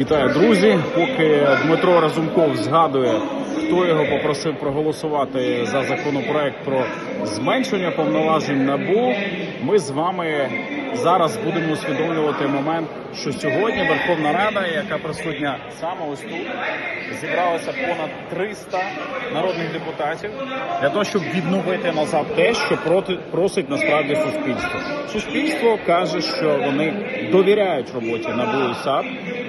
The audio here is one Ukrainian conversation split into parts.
Вітаю, друзі. Поки Дмитро Разумков згадує, хто його попросив проголосувати за законопроект про зменшення повноважень набу. Ми з вами зараз будемо усвідомлювати момент, що сьогодні Верховна Рада, яка присутня саме ось тут, зібралося понад 300 народних депутатів для того, щоб відновити назад те, що проти просить насправді суспільство. Суспільство каже, що вони довіряють роботі НАБУ і САП,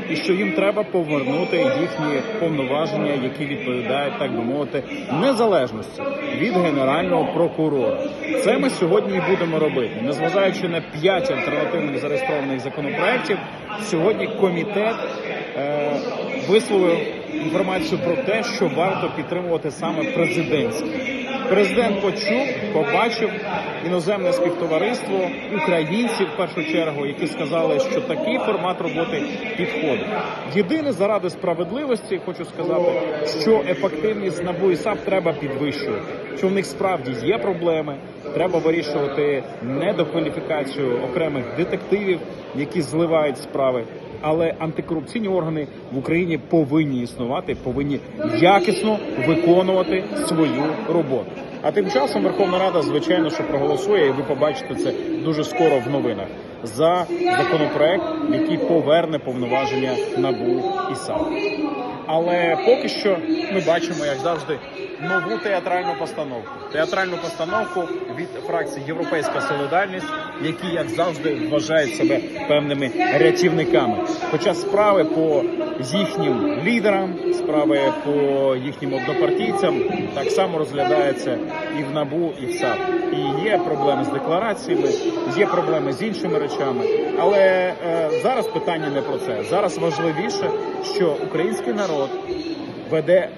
і що їм треба повернути їхні повноваження, які відповідають, так би мовити, незалежності від генерального прокурора. Це ми сьогодні і будемо робити, незважаючи на п'ять альтернативних зареєстрованих законопроєктів. Сьогодні комітет е, висловив інформацію про те, що варто підтримувати саме президентський. Президент почув, побачив іноземне співтовариство, українців в першу чергу, які сказали, що такий формат роботи підходить. Єдине заради справедливості, хочу сказати, що ефективність НАБУ і САП треба підвищувати. Що в них справді є проблеми, треба вирішувати недокваліфікацію окремих детективів, які зливають справи. Але антикорупційні органи в Україні повинні існувати, повинні якісно виконувати свою роботу. А тим часом Верховна Рада, звичайно, що проголосує, і ви побачите це дуже скоро в новинах за законопроект, який поверне повноваження набу і САП. Але поки що ми бачимо, як завжди, нову театральну постановку. Театральну постановку від фракції Європейська Солідарність, які, як завжди, вважають себе певними рятівниками. Хоча справи по їхнім лідерам, справи по їхнім однопартійцям так само розглядаються і в НАБУ, і в САП. І є проблеми з деклараціями, є проблеми з іншими речами. Але е, зараз питання не про це. Зараз важливіше, що український народ веде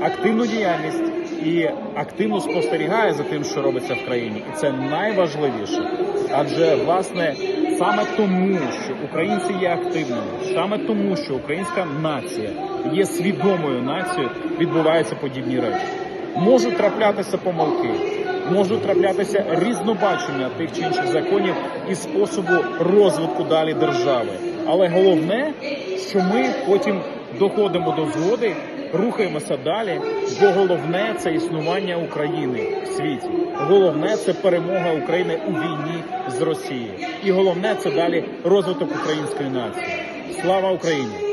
активну діяльність і активно спостерігає за тим, що робиться в країні, і це найважливіше. Адже власне саме тому, що українці є активними, саме тому, що українська нація є свідомою нацією, відбуваються подібні речі. Можуть траплятися помилки, можуть траплятися різнобачення тих чи інших законів і способу розвитку далі держави. Але головне, що ми потім доходимо до згоди, рухаємося далі. Бо головне це існування України в світі. Головне це перемога України у війні з Росією. І головне це далі розвиток української нації. Слава Україні!